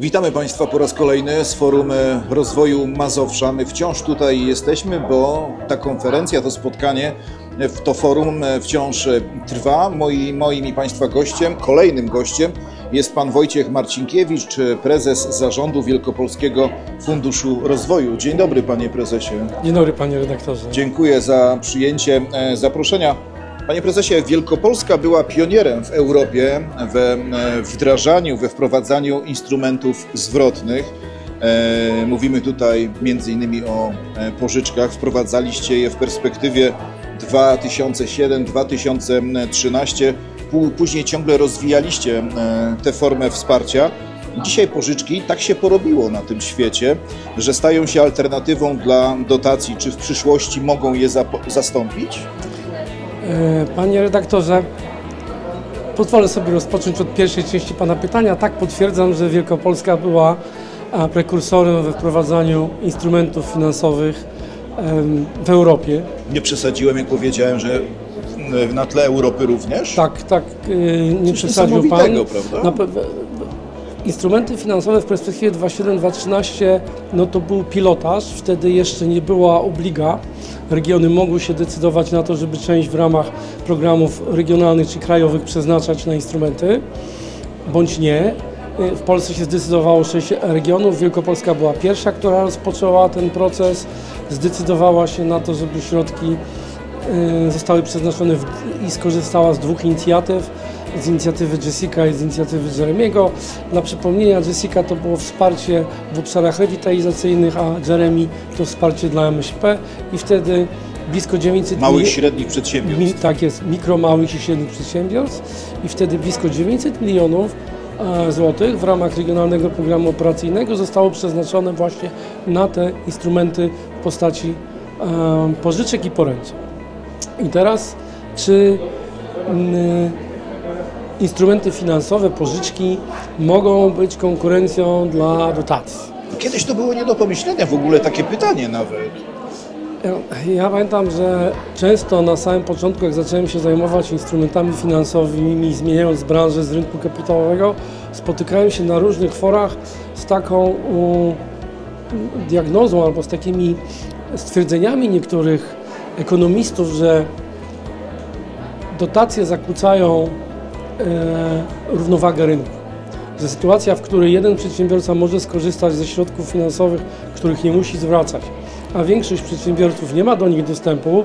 Witamy Państwa po raz kolejny z Forum e, Rozwoju Mazowsza. My wciąż tutaj jesteśmy, bo ta konferencja, to spotkanie, e, to forum e, wciąż trwa. Moi, moim i Państwa gościem, kolejnym gościem jest Pan Wojciech Marcinkiewicz, prezes zarządu Wielkopolskiego Funduszu Rozwoju. Dzień dobry Panie Prezesie. Dzień dobry panie redaktorze. Dziękuję za przyjęcie zaproszenia. Panie prezesie, Wielkopolska była pionierem w Europie we e, wdrażaniu, we wprowadzaniu instrumentów zwrotnych. E, Mówimy tutaj między innymi o e, pożyczkach. Wprowadzaliście je w perspektywie 2007-2013. Pó- Później ciągle rozwijaliście tę formę wsparcia. Dzisiaj pożyczki tak się porobiło na tym świecie, że stają się alternatywą dla dotacji. Czy w przyszłości mogą je zastąpić? E, Panie redaktorze, pozwolę sobie rozpocząć od pierwszej części pana pytania. Tak, potwierdzam, że Wielkopolska była a, prekursorem we wprowadzaniu instrumentów finansowych w Europie. Nie przesadziłem, jak powiedziałem, że na tle Europy również? Tak, tak, e, nie Coś przesadził pan. prawda? Na Instrumenty finansowe w perspektywie 2007-2013 no to był pilotaż, wtedy jeszcze nie była obliga. Regiony mogły się decydować na to, żeby część w ramach programów regionalnych czy krajowych przeznaczać na instrumenty, bądź nie. W Polsce się zdecydowało sześć regionów. Wielkopolska była pierwsza, która rozpoczęła ten proces. Zdecydowała się na to, żeby środki y, zostały przeznaczone w, i skorzystała z dwóch inicjatyw. Z inicjatywy Jessica i z inicjatywy Jeremiego. Dla przypomnienia, Jessica to było wsparcie w obszarach rewitalizacyjnych, a Jeremy to wsparcie dla MŚP i wtedy blisko 900 Małych i średnich przedsiębiorstw. Mi, tak jest, mikro, małych i średnich przedsiębiorstw i wtedy blisko 900 milionów e, złotych w ramach Regionalnego Programu Operacyjnego zostało przeznaczone właśnie na te instrumenty w postaci e, pożyczek i poręczeń. I teraz, czy mm, instrumenty finansowe, pożyczki mogą być konkurencją dla dotacji? Kiedyś to było nie do pomyślenia w ogóle takie pytanie nawet. Ja- Ja pamiętam, że często na samym początku, jak zacząłem się zajmować instrumentami finansowymi, zmieniając branżę z rynku kapitałowego, spotykałem się na różnych forach z taką diagnozą albo z takimi stwierdzeniami niektórych ekonomistów, że dotacje zakłócają równowagę rynku. Że sytuacja, w której jeden przedsiębiorca może skorzystać ze środków finansowych, których nie musi zwracać, a większość przedsiębiorców nie ma do nich dostępu,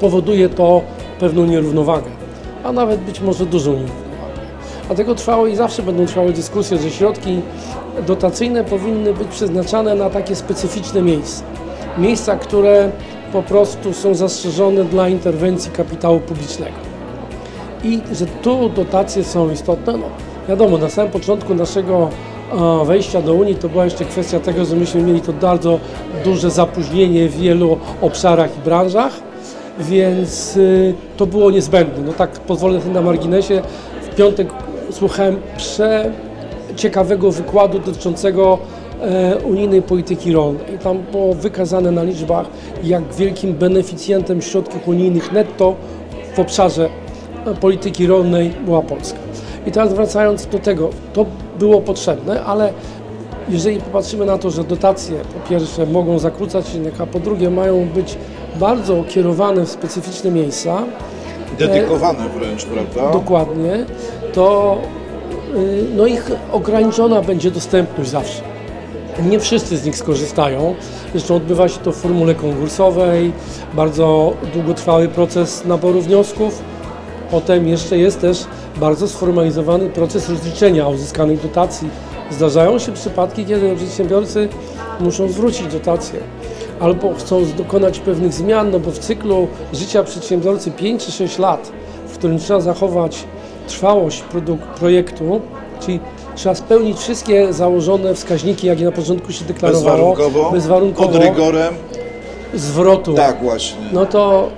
powoduje to pewną nierównowagę, a nawet być może dużą nierównowagę. Dlatego trwały i zawsze będą trwały dyskusje, że środki dotacyjne powinny być przeznaczane na takie specyficzne miejsca. Miejsca, które po prostu są zastrzeżone dla interwencji kapitału publicznego i że tu dotacje są istotne. No, wiadomo, na samym początku naszego e, wejścia do Unii to była jeszcze kwestia tego, że myśmy mieli to bardzo duże zapóźnienie w wielu obszarach i branżach, więc y, to było niezbędne. No tak pozwolę sobie na marginesie. W piątek słuchałem przeciekawego wykładu dotyczącego e, unijnej polityki rolnej. I tam było wykazane na liczbach, jak wielkim beneficjentem środków unijnych netto w obszarze polityki rolnej była Polska. I teraz wracając do tego, to było potrzebne, ale jeżeli popatrzymy na to, że dotacje po pierwsze mogą zakłócać rynek, a po drugie mają być bardzo kierowane w specyficzne miejsca, Dedykowane wręcz, prawda? dokładnie, to y, no ich ograniczona będzie dostępność zawsze. Nie wszyscy z nich skorzystają. Zresztą odbywa się to w formule konkursowej, bardzo długotrwały proces naboru wniosków. Potem jeszcze jest też bardzo sformalizowany proces rozliczenia uzyskanych dotacji. Zdarzają się przypadki, kiedy przedsiębiorcy muszą zwrócić dotacje albo chcą dokonać pewnych zmian, no bo w cyklu życia przedsiębiorcy 5 czy 6 lat, w którym trzeba zachować trwałość projektu, czyli trzeba spełnić wszystkie założone wskaźniki, jakie na początku się deklarowało, Bezwarunkowo, bezwarunkowo pod rygorem. zwrotu Tak właśnie. no to,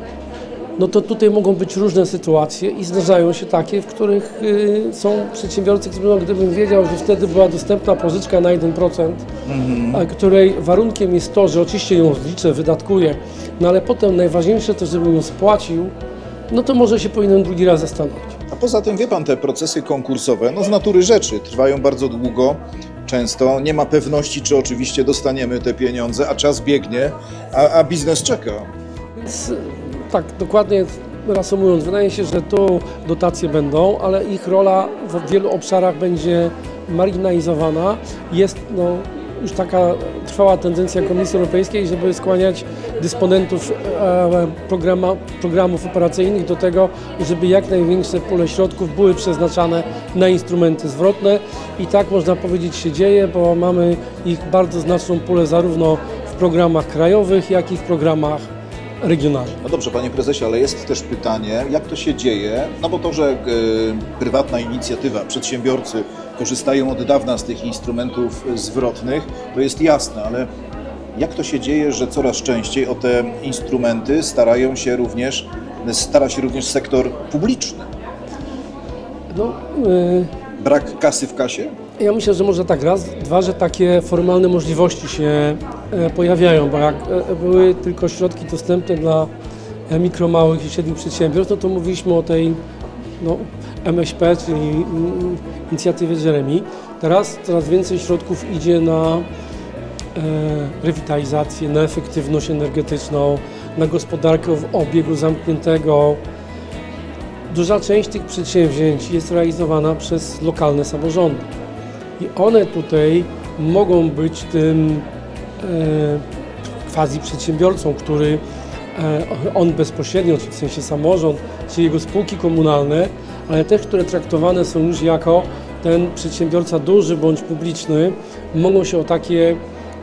no to tutaj mogą być różne sytuacje i zdarzają się takie, w których y, są przedsiębiorcy, którzy mówią, gdybym wiedział, że wtedy była dostępna pożyczka na 1%, a której warunkiem jest to, że oczywiście ją zliczę, wydatkuję, no ale potem najważniejsze to, żebym ją spłacił, no to może się powinienem drugi raz zastanowić. A poza tym, wie pan, te procesy konkursowe, no z natury rzeczy, trwają bardzo długo. często. Nie ma pewności, czy oczywiście dostaniemy te pieniądze, a czas biegnie, a, a biznes czeka. Więc tak, dokładnie reasumując, wydaje się, że tu dotacje będą, ale ich rola w wielu obszarach będzie marginalizowana. Jest no, już taka trwała tendencja Komisji Europejskiej, żeby skłaniać dysponentów e, programa, programów operacyjnych do tego, żeby jak największe pule środków były przeznaczane na instrumenty zwrotne i tak można powiedzieć się dzieje, bo mamy ich bardzo znaczną pulę zarówno w programach krajowych, jak i w programach No dobrze, panie prezesie, ale jest też pytanie, jak to się dzieje? No bo to, że e, prywatna inicjatywa, przedsiębiorcy korzystają od dawna z tych instrumentów zwrotnych, to jest jasne, ale jak to się dzieje, że coraz częściej o te instrumenty starają się również, stara się również sektor publiczny? No, y, Brak kasy w kasie? Ja myślę, że może tak raz, dwa, że takie formalne możliwości się e, pojawiają, bo jak e, były tylko środki dostępne dla e, mikro, małych i średnich przedsiębiorstw, no to mówiliśmy o tej no, MŚP, czyli inicjatywie Jeremy. Teraz coraz więcej środków idzie na e, rewitalizację, na efektywność energetyczną, na gospodarkę w obiegu zamkniętego. Duża część tych przedsięwzięć jest realizowana przez lokalne samorządy. I one tutaj mogą być tym e, quasi przedsiębiorcą, który e, on bezpośrednio, czyli w sensie samorząd, czy jego spółki komunalne, ale też, które traktowane są już jako ten przedsiębiorca duży bądź publiczny, mogą się o takie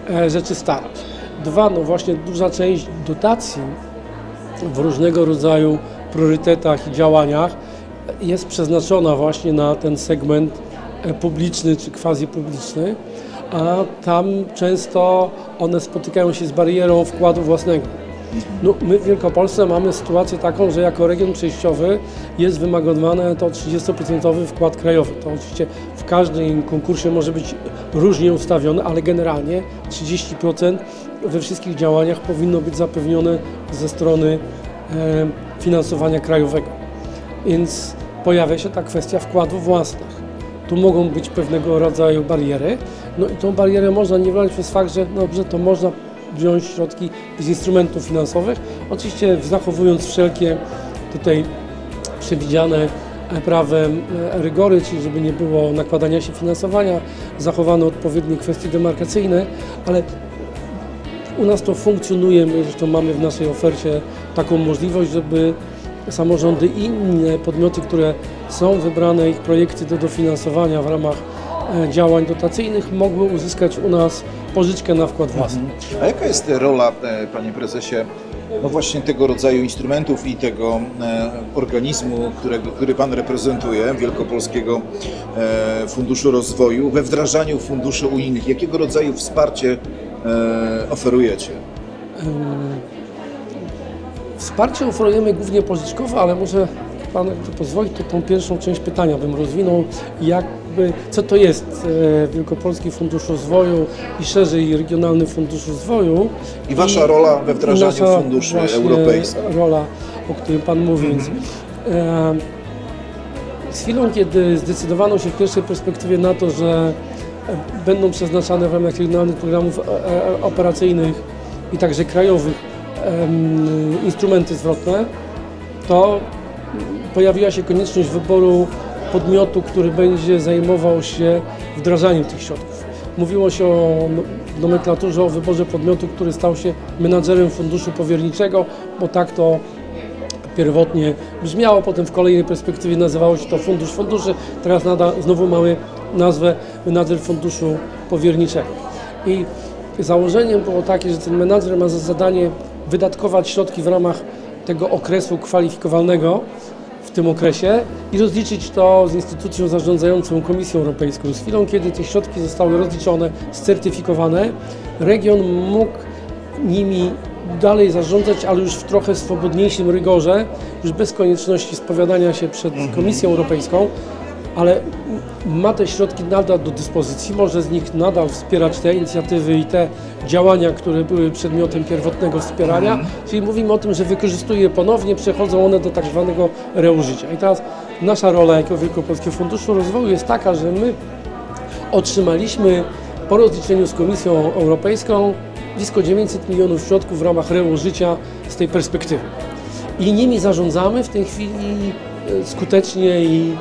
e, rzeczy starać. Dwa, no właśnie duża część dotacji w różnego rodzaju priorytetach i działaniach jest przeznaczona właśnie na ten segment publiczny czy quasi publiczny, a tam często one spotykają się z barierą wkładu własnego. No, my w Wielkopolsce mamy sytuację taką, że jako region przejściowy jest wymagany to 30% wkład krajowy. To oczywiście w każdym konkursie może być różnie ustawione, ale generalnie 30% we wszystkich działaniach powinno być zapewnione ze strony e, finansowania krajowego. Więc pojawia się ta kwestia wkładów własnych. Tu mogą być pewnego rodzaju bariery. No i tą barierę można niwelować przez fakt, że dobrze, to można wziąć środki z instrumentów finansowych, oczywiście zachowując wszelkie tutaj przewidziane e, prawem e, rygory, czyli żeby nie było nakładania się finansowania, zachowano odpowiednie kwestie demarkacyjne, ale u nas to funkcjonuje, my zresztą mamy w naszej ofercie taką możliwość, żeby samorządy i inne podmioty, które są wybrane, ich projekty do dofinansowania w ramach e, działań dotacyjnych mogły uzyskać u nas pożyczkę na wkład własny. A jaka jest rola, e, panie prezesie, no właśnie tego rodzaju instrumentów i tego e, organizmu, którego, który pan reprezentuje, Wielkopolskiego Funduszu Rozwoju, we wdrażaniu funduszy unijnych? Jakiego rodzaju wsparcie oferujecie? Wsparcie oferujemy głównie pożyczkowe, ale może Pan pozwoli, to tą pierwszą część pytania bym rozwinął, jakby, co to jest e, Wielkopolski Fundusz Rozwoju i szerzej Regionalny Fundusz Rozwoju. I wasza rola we wdrażaniu funduszy europejskich. rola, o którym Pan mówi. Więc, e, z chwilą, kiedy zdecydowano się w pierwszej perspektywie na to, że będą przeznaczane w ramach regionalnych programów e, operacyjnych i także krajowych instrumenty zwrotne, to pojawiła się konieczność wyboru podmiotu, który będzie zajmował się wdrażaniem tych środków. Mówiło się o no- nomenklaturze o wyborze podmiotu, który stał się menadżerem funduszu powierniczego, bo tak to pierwotnie brzmiało, potem w kolejnej perspektywie nazywało się to Fundusz Funduszy, teraz nada, znowu mamy nazwę menadżer funduszu powierniczego. I założeniem było takie, że ten menadżer ma za zadanie wydatkować środki w ramach tego okresu kwalifikowalnego w tym okresie i rozliczyć to z instytucją zarządzającą Komisją Europejską. Z chwilą, kiedy te środki zostały rozliczone, certyfikowane, region mógł nimi dalej zarządzać, ale już w trochę swobodniejszym rygorze, już bez konieczności spowiadania się przed Komisją Europejską, ale ma te środki nadal do dyspozycji, może z nich nadal wspierać te inicjatywy i te działania, które były przedmiotem pierwotnego wspierania, czyli mówimy o tym, że wykorzystuje je ponownie, przechodzą one do tak zwanego reużycia. I teraz nasza rola jako Wielkopolskiego Funduszu Rozwoju jest taka, że my otrzymaliśmy po rozliczeniu z Komisją Europejską blisko 900 milionów środków w ramach REU życia z tej perspektywy. I nimi zarządzamy w tej chwili e, skutecznie i,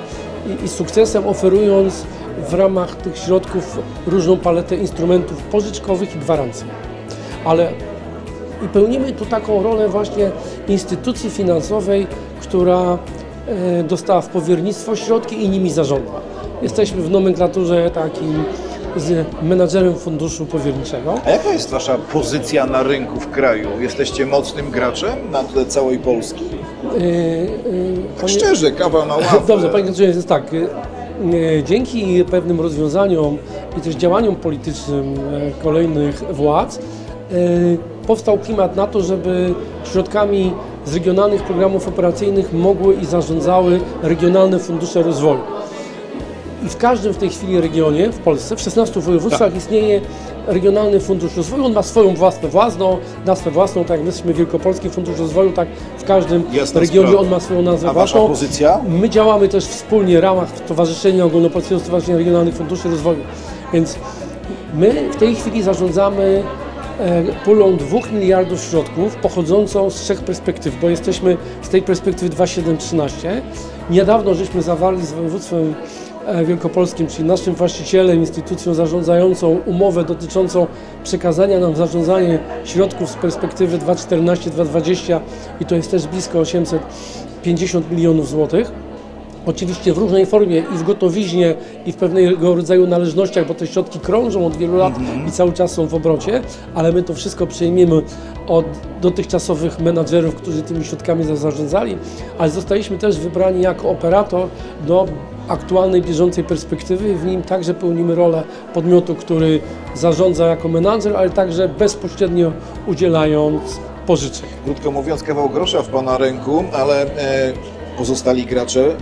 i, i sukcesem, oferując w ramach tych środków różną paletę instrumentów pożyczkowych i gwarancji. Ale pełnimy tu taką rolę właśnie instytucji finansowej, która e, dostała w powiernictwo środki i nimi zarządza. Jesteśmy w nomenklaturze takim z menadżerem funduszu powierniczego. A jaka jest Wasza pozycja na rynku w kraju? Jesteście mocnym graczem na tle całej Polski? E, e, Tak panie- szczerze, kawa na ławę. Dobrze, panie Katarzynie, jest tak. e, e, Dzięki pewnym rozwiązaniom i też działaniom politycznym e, kolejnych władz powstał klimat na to, żeby środkami z regionalnych programów operacyjnych mogły i zarządzały regionalne fundusze rozwoju. I w każdym w tej chwili regionie w Polsce, w 16 województwach Tak. istnieje Regionalny Fundusz Rozwoju. On ma swoją własną, własną nazwę własną, tak jak my jesteśmy Wielkopolski Fundusz Rozwoju, tak w każdym Jasna regionie sprawa. on ma swoją nazwę A Wasza własną. pozycja? My działamy też wspólnie w ramach Stowarzyszenia Ogólnopolskiego Stowarzyszenia Regionalnych Funduszy Rozwoju. Więc my w tej chwili zarządzamy e, pulą 2 miliardów środków pochodzącą z trzech perspektyw, bo jesteśmy z tej perspektywy 2713. Niedawno żeśmy zawarli z województwem wielkopolskim, czyli naszym właścicielem, instytucją zarządzającą umowę dotyczącą przekazania nam zarządzanie środków z perspektywy 2014-2020 i to jest też blisko 850 milionów złotych. Oczywiście w różnej formie i w gotowiźnie, i w pewnego rodzaju należnościach, bo te środki krążą od wielu lat i cały czas są w obrocie, ale my to wszystko przejmiemy od dotychczasowych menadżerów, którzy tymi środkami za- zarządzali, ale zostaliśmy też wybrani jako operator do aktualnej, bieżącej perspektywy. W nim także pełnimy rolę podmiotu, który zarządza jako menadżer, ale także bezpośrednio udzielając pożyczek. Krótko mówiąc, kawał grosza w Pana ręku, ale e, pozostali gracze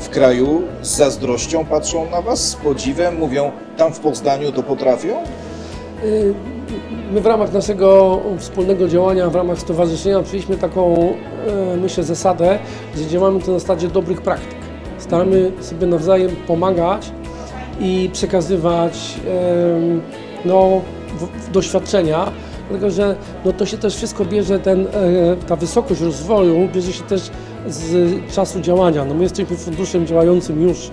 w kraju z zazdrością patrzą na Was, z podziwem, mówią, tam w Poznaniu to potrafią? Y, My w ramach naszego wspólnego działania, w ramach stowarzyszenia przyjęliśmy taką, e, myślę, zasadę, że działamy to na zasadzie dobrych praktyk. Staramy sobie nawzajem pomagać i przekazywać no, doświadczenia, dlatego że no, to się też wszystko bierze, ten, e, ta wysokość rozwoju bierze się też z czasu działania. No, my jesteśmy funduszem działającym już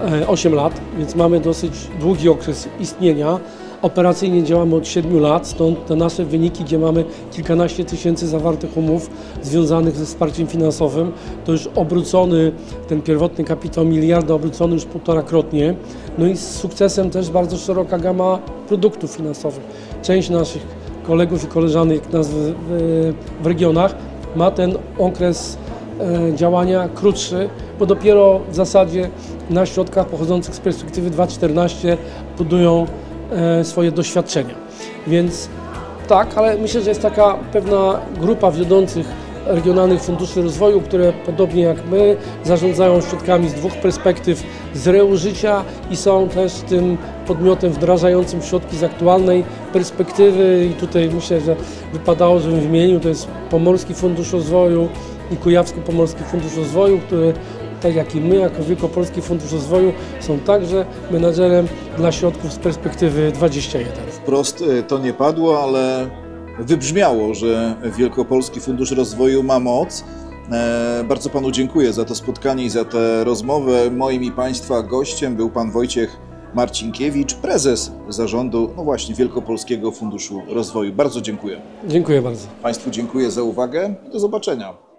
e, 8 lat, więc mamy dosyć długi okres istnienia. Operacyjnie działamy od 7 lat, stąd te nasze wyniki, gdzie mamy kilkanaście tysięcy zawartych umów związanych ze wsparciem finansowym, to już obrócony ten pierwotny kapitał miliarda, obrócony już półtorakrotnie. No i z sukcesem też bardzo szeroka gama produktów finansowych. Część naszych kolegów i koleżanek nas w, w, regionach ma ten okres e, działania krótszy, bo dopiero w zasadzie na środkach pochodzących z perspektywy 2014 budują swoje doświadczenia. Więc tak, ale myślę, że jest taka pewna grupa wiodących regionalnych funduszy rozwoju, które podobnie jak my zarządzają środkami z dwóch perspektyw z reu życia i są też tym podmiotem wdrażającym środki z aktualnej perspektywy i tutaj myślę, że wypadało, żebym wymienił, to jest Pomorski Fundusz Rozwoju i Kujawsko-Pomorski Fundusz Rozwoju, który tak jak i my, jako Wielkopolski Fundusz Rozwoju, są także menadżerem dla środków z perspektywy 21. Wprost e, to nie padło, ale wybrzmiało, że Wielkopolski Fundusz Rozwoju ma moc. E, Bardzo Panu dziękuję za to spotkanie i za tę rozmowę. Moim i Państwa gościem był Pan Wojciech Marcinkiewicz, prezes zarządu, no właśnie, Wielkopolskiego Funduszu Rozwoju. Bardzo dziękuję. Dziękuję bardzo. Państwu dziękuję za uwagę i do zobaczenia.